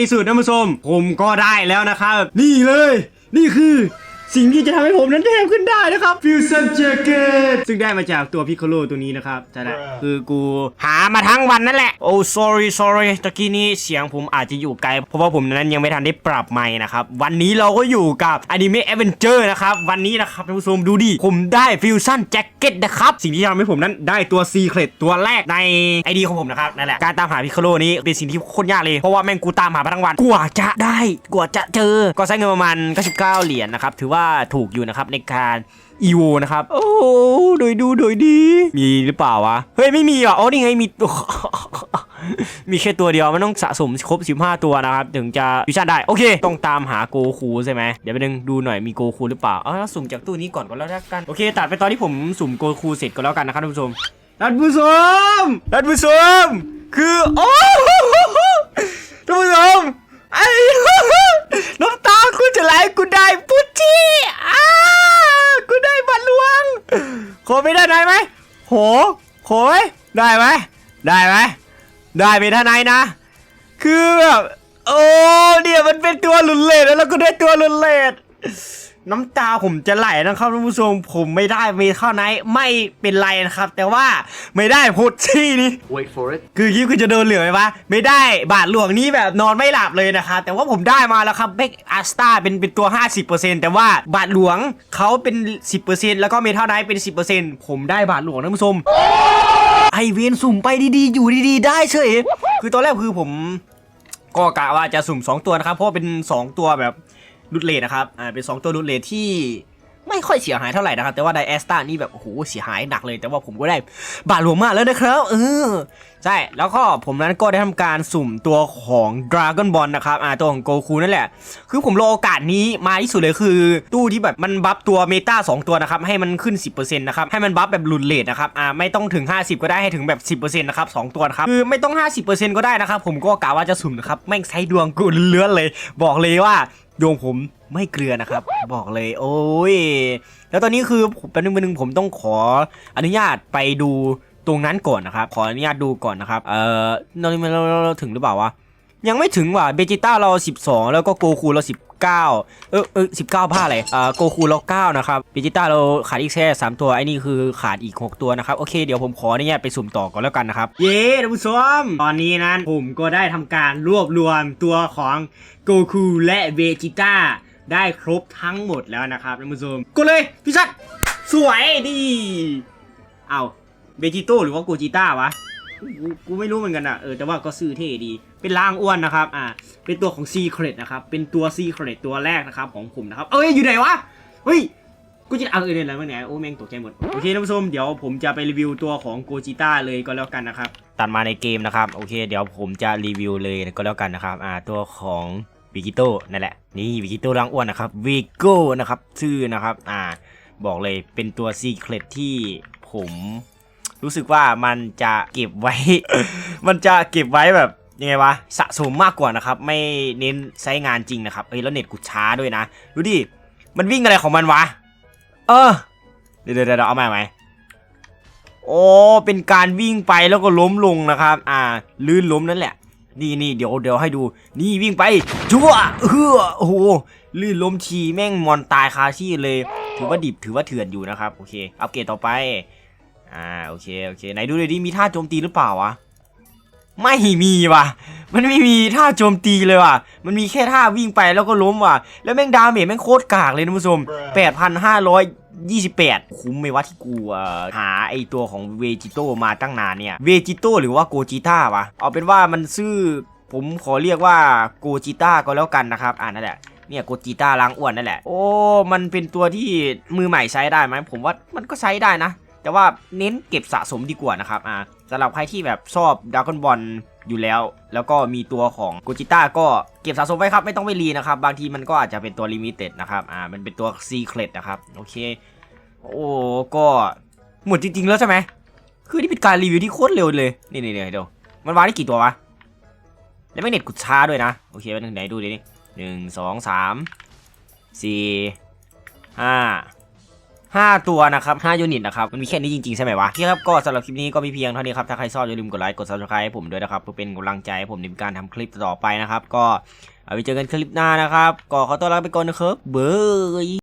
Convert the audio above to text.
ที่สุดนะผู้ชมผมก็ได้แล้วนะครับ นี่เลย นี่คือ สิ่งที่จะทำให้ผมนั้นเทพขึ้นได้นะครับฟิวชั่นแจ็คเก็ตซึ่งได้มาจากตัวพิคโคโลตัวนี้นะครับใช่แล้วคือกูหามาทั้งวันนั่นแหละ โอ้ sorry sorry ตะกี้นี้เสียงผมอาจจะอยู่ไกล เพราะว่าผมนั้นยังไม่ทันได้ปรับไมค์นะครับ วันนี้เราก็อยู่กับอนิเมะแอดเวนเจอร์นะครับ วันนี้นะครับท่านผู้ชมดูดิ ผมได้ฟิวชั่นแจ็คเก็ตนะครับ สิ่งที่ทำให้ผมนั้นได้ตัวซีเครตตัวแรกในไอดีของผมนะครับนั่นแหละการตามหาพิคโคโลนี้เป็นสิ่งที่โคตรยากเลยเพราะว่าแม่งกูตามหามาทั้งวันกว่าจะได้กว่าจะเจอ ก็ใช้เงินประมาณ99เหรียญนะครับถือว่าถูกอยู่นะครับในการอีโวนะครับ โอ้โดยดูโดยดี มีหรือเปล่าวะ เฮ้ย ไม่มีอะอ๋อนี่ไงมี มีแค่ตัวเดียวมันต้องสะสมครบ 15 ตัวนะครับ ถึงจะวิชั่นได้ โอเค ต้องตามหาโกคูใช่ไหมเดี๋ยวไปดึงดูหน่อยมีโกคูหรือเปล่าอ๋อสุ่มจากตู้นี้ก่อนก็แล้วกัน โอเค ตัดไปตอนที่ผมสุ่มโกคูเสร็จก็แล้วกันนะครับท่านผู้ชมท่านผู้ชมท่านผู้ชม คือ โอ้ท่านผู้ชมไอ้น้ำตาคุณจะไหลกูได้พุชชี่ อ้ากูได้บัตรหลวง โคไม่ได้ไหนไหมโหโหยได้ไหมได้ไหมได้ไปท่านายนนะ คือแบบ โอ้เนี่ยมันเป็นตัวหลุนเลดแล้วเราก็ได้ตัวหลุนเลด น้ำตาผมจะไหลนะครับท่านผู้ชมผมไม่ได้เมเข้าไนท์ไม่เป็นไรนะครับ แต่ว่าไม่ได้พุชชี่นี่ Wait for it. คือคิดคุณจะโดนเหลือไหมวะไม่ได้บาทหลวงนี้แบบนอนไม่หลับเลยนะครับแต่ว่าผมได้มาแล้วครับเบกอาสตาเป็นเป็นตัว 50%แต่ว่าบาทหลวงเขาเป็น 10%แล้วก็เมทัลไนท์เป็น 10%ผมได้บาทหลวงนะผู้ชมไอเวนสุ่มไปดีๆ อยู่ดีๆ ได้เฉยคือตอนแรกคือผมก็กะว่าจะสุ่ม 2 ตัวนะครับเพราะว่าเป็น 2 ตัวแบบ รุดเลทนะครับอ่าเป็น 2 ตัวรุดเลทที่ไม่ค่อยเสียหายเท่าไหร่นะครับ แต่ว่าไดแอสตานี่แบบโอ้โหเสียหายหนักเลย แต่ว่าผมก็ได้บาทหลวงมากแล้วนะครับเออใช่แล้วก็ผมนั้นก็ได้ทำการสุ่มตัวของ Dragon Ball นะครับอ่าตัวของโกคูนั่นแหละ คือผมรอโอกาสนี้มาที่สุดเลยคือ ตู้ที่แบบมันบัฟตัวเมตา2ตัวนะครับ ให้มันขึ้น 10%นะครับให้มันบัฟแบบหลุนเลทนะครับอ่าไม่ต้องถึง 50 ก็ได้ให้ถึงแบบ 10%นะครับสองตัวนะครับคือไม่ต้อง 50%ก็ได้นะครับผมก็กะว่าจะสุ่มนะครับแม่งใช้ดวงกูเลื้อนเลย บอกเลยว่า โยงผมไม่เกลือนะครับ บอกเลย โอ้ย แล้วตอนนี้คือแป๊บนึงแป๊บนึงผมต้องขออนุญาตไปดูตรงนั้นก่อนนะครับ ขออนุญาตดูก่อนนะครับ เอ่อเราเราเราเราถึงหรือเปล่าวะ ยังไม่ถึงว่ะเบจิต้าเรา 12 แล้วก็โกคูเรา 19 เออเออ19ผ้าอะไรอ่าโกคูเรา 9 นะครับเบจิต้าเราขาดอีกแค่3ตัวไอ้นี่คือขาดอีก 6 ตัวนะครับ โอเคเดี๋ยวผมขออนุญาตไปสุ่มต่อก่อนแล้วกันนะครับ เย้ท่านผู้ชมตอนนี้นั้นผมก็ได้ทำการรวบรวมตัวของโกคูและเบจิต้าได้ครบทั้งหมดแล้วนะครับท่านผู้ชมกดเลยพี่ชัดสวยดีเอาเบจิโต้หรือว่าโกจิต้าวะ กูกูไม่รู้เหมือนกันอะเออแต่ว่าก็ซื้อเท่ดี เป็นล่างอ้วนนะครับอ่าเป็นตัวของ Secret นะครับเป็นตัว Secret ตัวแรกนะครับของผมนะครับเอ้ยอยู่ไหนวะเฮ้ยกูจะเอาเออเนี่ยอะไรวะเนี่โอ้แม่งตกใจหมดโอเคท่านผู้ชมเดี๋ยวผมจะไปรีวิวตัวของโกจิต้าเลยก็แล้วกันนะครับตัดมาในเกมนะครับโอเค เดี๋ยวผมจะรีวิวเลยก็แล้วกันนะครับอ่าตัวของวิกิโต้นั่นแหละนี่วิกิโต้ล่างอ้วนนะครับวิโก้นะครับชื่อนะครับอ่าบอกเลยเป็นตัว Secret ที่ผม รู้สึกว่ามันจะเก็บไว้ มันจะเก็บไว้แบบยังไงวะสะสมมากกว่านะครับ ไม่เน้นใช้งานจริงนะครับเอ้ยแล้วเน็ตกูช้าด้วยนะ ดูดิ มันวิ่งอะไรของมันวะ เออ เดี๋ยวเดี๋ยวเอาใหม่ไหมโอ้เป็นการวิ่งไปแล้วก็ล้มลงนะครับ อ่า ลื่นล้มนั่นแหละ นี่นี่เดี๋ยวเดี๋ยวให้ดู นี่วิ่งไปชั่วเฮือโอ้โหลื่นล้มทีแม่งมอนตายคาที่เลย ถือว่าดิบถือว่าเถื่อนอยู่นะครับ โอเค อัปเกรดต่อไป อ่าโอเคโอเคไหนดูเลยดิมีท่าโจมตีหรือเปล่าวะไม่มีว่ะ มันไม่มีท่าโจมตีเลยว่ะ มันมีแค่ท่าวิ่งไปแล้วก็ล้มว่ะ แล้วแม่งดาเมจแม่งโคตรกากเลยนะผู้ชม8,528 คุ้มไหมวะที่กูหาไอตัวของเวจิโตมาตั้งนานเนี่ย เวจิโตหรือว่าโกจิต้าวะ เอาเป็นว่ามันชื่อผมขอเรียกว่าโกจิต้าก็แล้วกันนะครับ อ่านั่นแหละเนี่ยโกจิต้าล้างอ้วนนั่นแหละ โอ้ มันเป็นตัวที่มือใหม่ใช้ได้ไหมผมว่ามันก็ใช้ได้นะ แต่ว่าเน้นเก็บสะสมดีกว่านะครับอ่าสำหรับใครที่แบบชอบด r a ก้อนบอลอยู่แล้ว แล้วก็มีตัวของโกจิต้าก็เก็บสะสมไว้ครับ ไม่ต้องไปรีนะครับ บางทีมันก็อาจจะเป็นตัวลิมิเต็ดนะครับอ่ามันเป็นตัวซีเครตนะครับโอเค โอ้ก็หมดจริง ๆ แล้วใช่ไหมคือนี่เป็นการรีวิวที่โคตรเร็วเลยนี่นี่เดี๋ยวมันวางได้กี่ตัววะแล้วไม่เน็ตกูช้าด้วยนะโอเคไปทางไหนดูดินี่หนึ่งสองสามสี่ห้า 5 ตัวนะครับ5ยูนิตนะครับมันมีแค่นี้จริงๆใช่ไหมวะที่ครับก็สำหรับคลิปนี้ก็มีเพียงเท่านี้ครับถ้าใครชอบอย่าลืมกดไลค์กด subscribe ให้ผมด้วยนะครับเพื่อเป็นกำลังใจให้ผมในการทำคลิปต่อไปนะครับก็เอาไว้เจอกันคลิปหน้านะครับก็ขอตัวลาไปก่อนนะครับเบย